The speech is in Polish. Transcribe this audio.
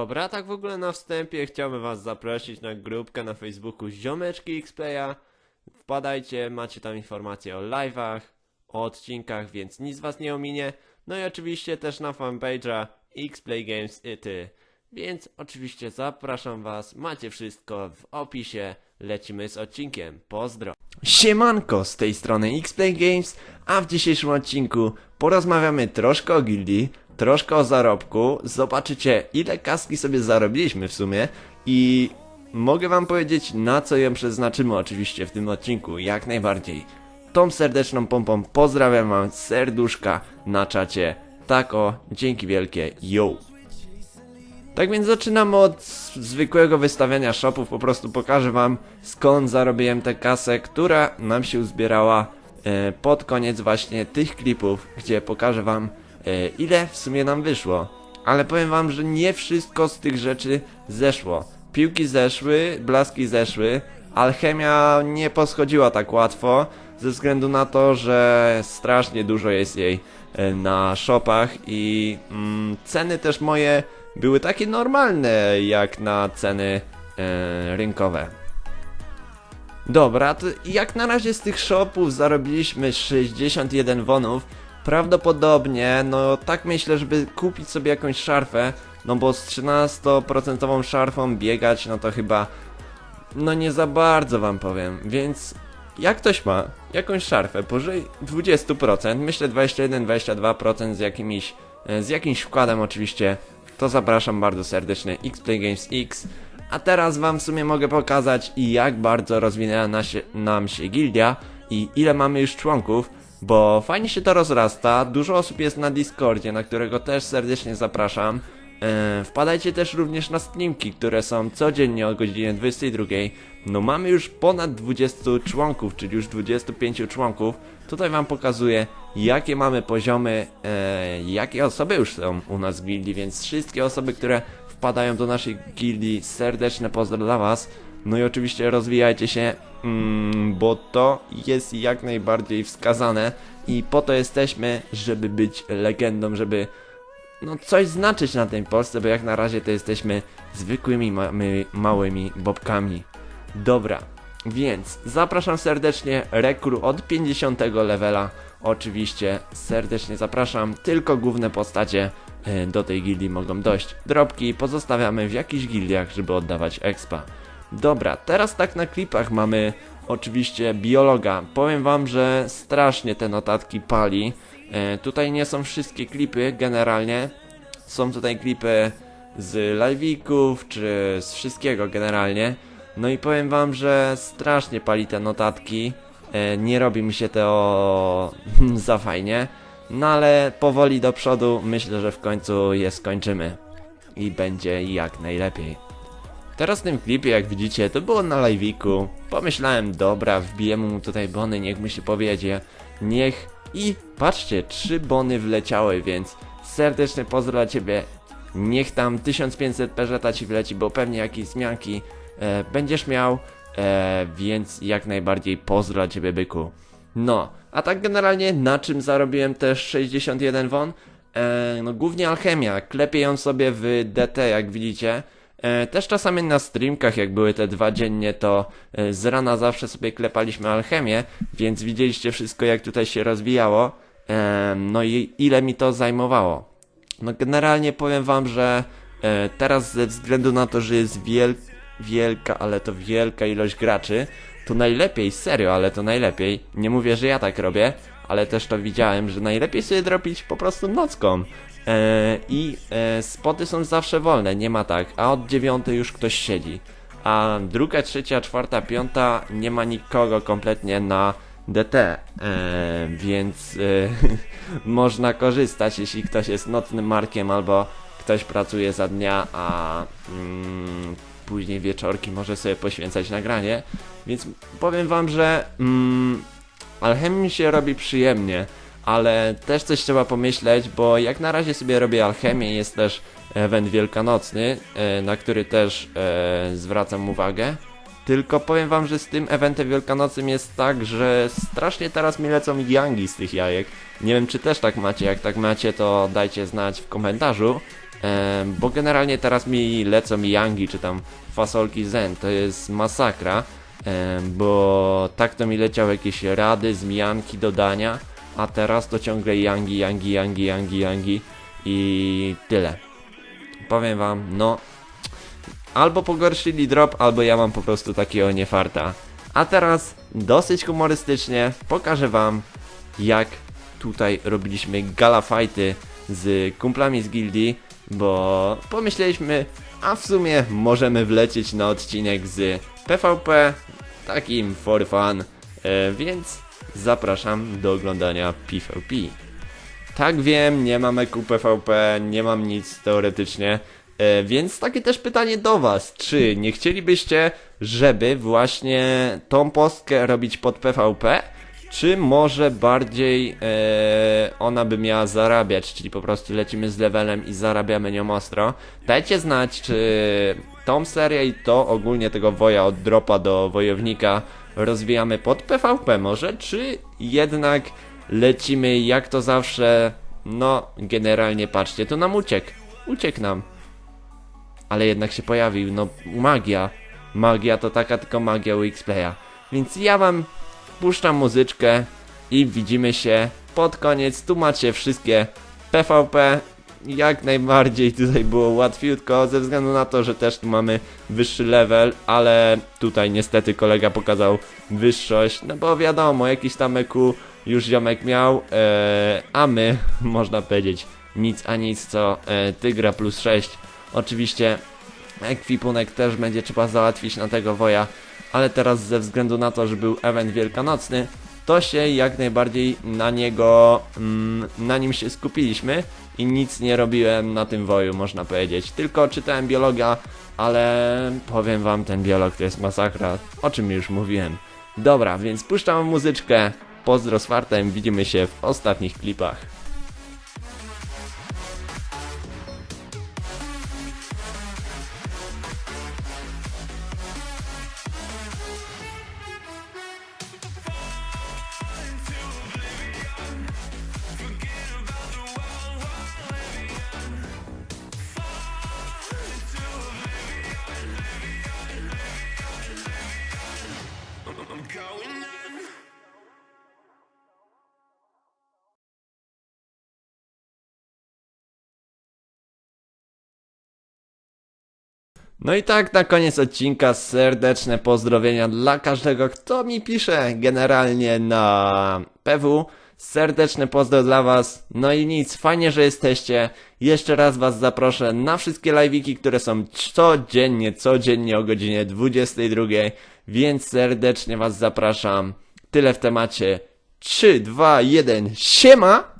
Dobra, tak w ogóle na wstępie chciałbym was zaprosić na grupkę na Facebooku Ziomeczki Xplaya. Wpadajcie, macie tam informacje o live'ach, o odcinkach, więc nic was nie ominie. No i oczywiście też na fanpage'a Xplay Games i ty. Więc oczywiście zapraszam was, macie wszystko w opisie. Lecimy z odcinkiem. Pozdro. Siemanko, z tej strony Xplay Games, a w dzisiejszym odcinku porozmawiamy troszkę o gildii, troszkę o zarobku, zobaczycie ile kaski sobie zarobiliśmy w sumie i mogę wam powiedzieć na co ją przeznaczymy oczywiście w tym odcinku, jak najbardziej. Tą serdeczną pompą pozdrawiam wam serduszka na czacie. Tak o, dzięki wielkie, yo! Tak więc zaczynamy od zwykłego wystawiania shopów, po prostu pokażę wam skąd zarobiłem tę kasę, która nam się uzbierała e, pod koniec właśnie tych klipów, gdzie pokażę wam ile w sumie nam wyszło. Ale powiem wam, że nie wszystko z tych rzeczy zeszło. Piłki zeszły, blaski zeszły, alchemia nie poschodziła tak łatwo, ze względu na to, że strasznie dużo jest jej e, na shopach i mm, ceny też moje były takie normalne jak na ceny e, rynkowe. Dobra, to jak na razie z tych shopów zarobiliśmy 61 wonów. Prawdopodobnie, no tak myślę, żeby kupić sobie jakąś szarfę, no bo z 13% szarfą biegać, no to chyba, no nie za bardzo wam powiem, więc jak ktoś ma jakąś szarfę powyżej 20%, myślę 21-22% z jakimiś, e, z jakimś wkładem oczywiście, to zapraszam bardzo serdecznie Xplay Games X. A teraz wam w sumie mogę pokazać jak bardzo rozwinęła nasie, nam się gildia i ile mamy już członków, bo fajnie się to rozrasta, dużo osób jest na Discordzie, na którego też serdecznie zapraszam. E, wpadajcie też również na streamki, które są codziennie o godzinie 22. No mamy już ponad 20 członków, czyli już 25 członków. Tutaj wam pokazuję jakie mamy poziomy, e, jakie osoby już są u nas w gildii, więc wszystkie osoby, które wpadają do naszej gildii, serdeczne pozdro dla was. No i oczywiście rozwijajcie się, mm, bo to jest jak najbardziej wskazane i po to jesteśmy, żeby być legendą, żeby no coś znaczyć na tej Polsce, bo jak na razie to jesteśmy zwykłymi ma małymi bobkami. Dobra, więc zapraszam serdecznie rekru od 50 levela. Oczywiście serdecznie zapraszam, tylko główne postacie e, do tej gildii mogą dojść. Drobki pozostawiamy w jakichś gildiach, żeby oddawać expa. Dobra, teraz tak na klipach mamy oczywiście biologa. Powiem wam, że strasznie te notatki pali. E, tutaj nie są wszystkie klipy generalnie. Są tutaj klipy z live'ików, czy z wszystkiego generalnie. No i powiem wam, że strasznie pali te notatki. E, nie robi mi się to za fajnie. No ale powoli do przodu myślę, że w końcu je skończymy. I będzie jak najlepiej. Teraz w tym klipie, jak widzicie, to było na live'iku. Pomyślałem, dobra, wbijemy mu tutaj bony, niech mu się powiedzie. Niech... I patrzcie, trzy bony wleciały, więc serdeczny pozdro dla ciebie. Niech tam 1500 peżeta ci wleci, bo pewnie jakieś zmianki e, będziesz miał. E, więc jak najbardziej pozdro dla ciebie byku. No, a tak generalnie na czym zarobiłem też 61 won? E, no głównie alchemia, klepię ją sobie w DT jak widzicie. E, też czasami na streamkach jak były te dwa dziennie to e, z rana zawsze sobie klepaliśmy alchemię, więc widzieliście wszystko jak tutaj się rozwijało. E, no i ile mi to zajmowało. No generalnie powiem wam, że teraz ze względu na to, że jest wiel wielka, ale to wielka ilość graczy, to najlepiej, serio, ale to najlepiej. Nie mówię, że ja tak robię, ale też to widziałem, że najlepiej sobie dropić po prostu nocką. E, I e, spoty są zawsze wolne, nie ma tak, a od dziewiątej już ktoś siedzi. A druga, trzecia, czwarta, piąta nie ma nikogo kompletnie na DT, e, więc można korzystać, jeśli ktoś jest nocnym markiem albo ktoś pracuje za dnia, a mm, później wieczorki może sobie poświęcać nagranie. Więc powiem wam, że mm, alchemii się robi przyjemnie, ale też coś trzeba pomyśleć, bo jak na razie sobie robię alchemię, jest też event wielkanocny, e, na który też e, zwracam uwagę. Tylko powiem wam, że z tym eventem wielkanocnym jest tak, że strasznie teraz mi lecą yangi z tych jajek. Nie wiem czy też tak macie, jak tak macie to dajcie znać w komentarzu. E, bo generalnie teraz mi lecą Yangi czy tam fasolki Zen, to jest masakra, bo tak to mi leciały jakieś rady, zmianki, dodania, a teraz to ciągle Yangi, Yangi, Yangi, Yangi, Yangi i tyle. Powiem wam, no albo pogorszyli drop, albo ja mam po prostu takiego niefarta. A teraz dosyć humorystycznie pokażę wam jak tutaj robiliśmy gala fighty z kumplami z gildii, bo pomyśleliśmy, a w sumie możemy wlecieć na odcinek z PvP, takim for fun, e, więc zapraszam do oglądania PvP. Tak wiem, nie mam EQ PvP, nie mam nic teoretycznie, e, więc takie też pytanie do was, czy nie chcielibyście, żeby właśnie tą postkę robić pod PvP, czy może bardziej e, ona by miała zarabiać, czyli po prostu lecimy z levelem i zarabiamy nią ostro. Dajcie znać, czy tą serię i to ogólnie tego woja od dropa do wojownika rozwijamy pod PvP może, czy jednak lecimy jak to zawsze, no generalnie patrzcie, to nam uciekł, uciekł nam. Ale jednak się pojawił, no magia. Magia to taka tylko magia u X-Playa. Więc ja wam puszczam muzyczkę i widzimy się pod koniec. Tu macie wszystkie PvP. Jak najbardziej tutaj było łatwiutko, ze względu na to, że też tu mamy wyższy level, ale tutaj niestety kolega pokazał wyższość, no bo wiadomo, jakiś tam EQ już ziomek miał, e, a my, można powiedzieć, nic a nic co e, Tygra plus 6. Oczywiście ekwipunek też będzie trzeba załatwić na tego woja, ale teraz ze względu na to, że był event wielkanocny, to się jak najbardziej na niego, mm, na nim się skupiliśmy i nic nie robiłem na tym woju, można powiedzieć. Tylko czytałem biologa, ale powiem wam, ten biolog to jest masakra, o czym już mówiłem. Dobra, więc puszczam muzyczkę, pozdro z fartem, widzimy się w ostatnich klipach. No i tak na koniec odcinka serdeczne pozdrowienia dla każdego, kto mi pisze generalnie na PW. Serdeczne pozdro dla was. No i nic, fajnie, że jesteście. Jeszcze raz was zaproszę na wszystkie live'iki, które są codziennie, codziennie o godzinie 22, więc serdecznie was zapraszam. Tyle w temacie. 3, 2, 1, siema!